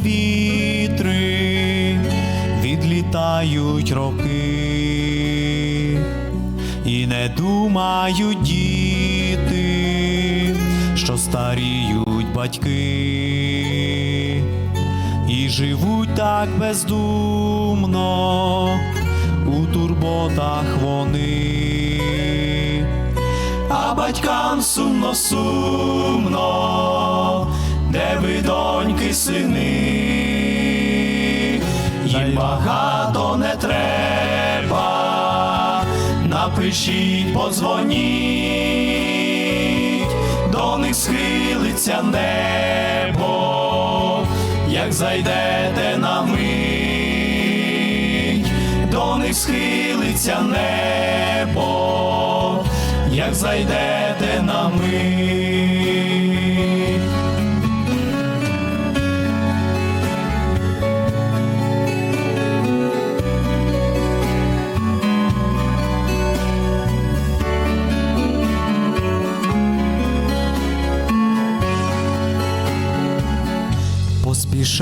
буревітри, відлітають роки, і не думають діти, що старіють батьки, і живуть так бездумно у турботах вони. А батькам сумно, сумно, де ви сини, їм багато не треба, напишіть, подзвоніть, до них схилиться небо, як зайдете на мить, до них схилиться небо. Як зайдете на мить.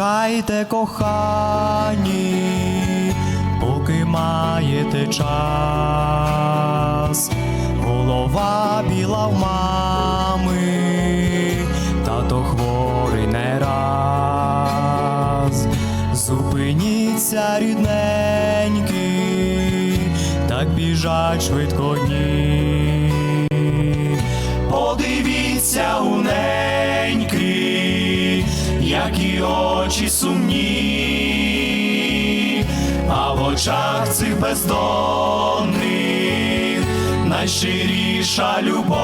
Поспішайте, кохані, поки маєте час голова біла в мами, тато хворий не раз. Зупиніться, рідненькі, так біжать швидко дні. Які очі сумні, а в очах цих бездонних найщиріша любов,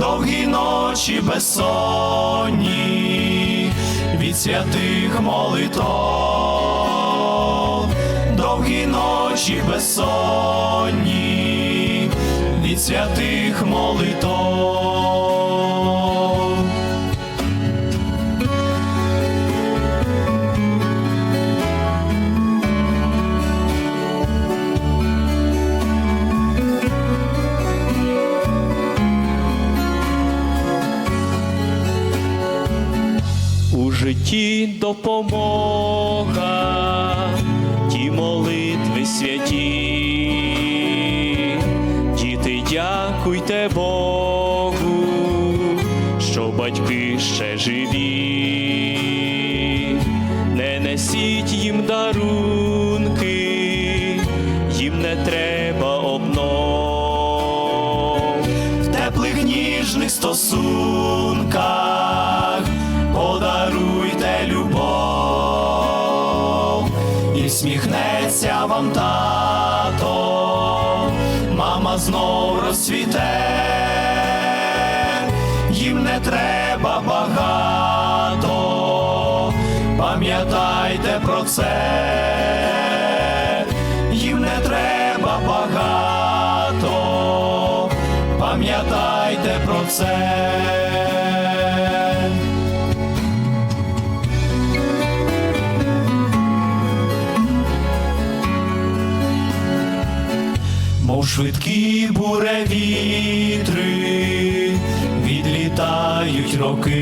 довгі ночі безсонні від святих молитов, довгі ночі безсонні від святих молитов. Житті допомога, ті молитви святі, діти, дякуйте Богу, що батьки ще живі, не несіть їм дарунки, їм не треба обнов. в теплих ніжних стосунках вам тато, мама знов розцвіте, їм не треба багато, пам'ятайте про це, їм не треба багато. Пам'ятайте про це. Мов швидкі буревітри, відлітають роки,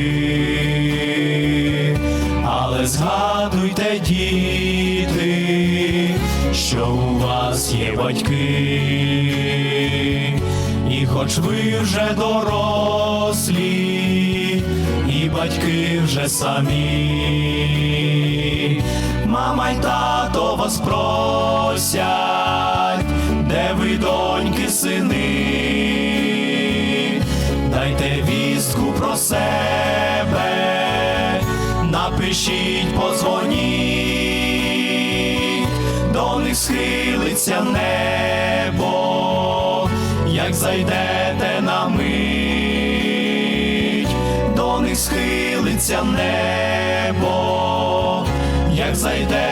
але згадуйте, діти, що у вас є батьки, і хоч ви вже дорослі, і батьки вже самі, мама й тато вас просять, сини, дайте вістку про себе, напишіть, подзвоніть, до них схилиться небо, як зайдете на мить, до них схилиться небо, як зайдете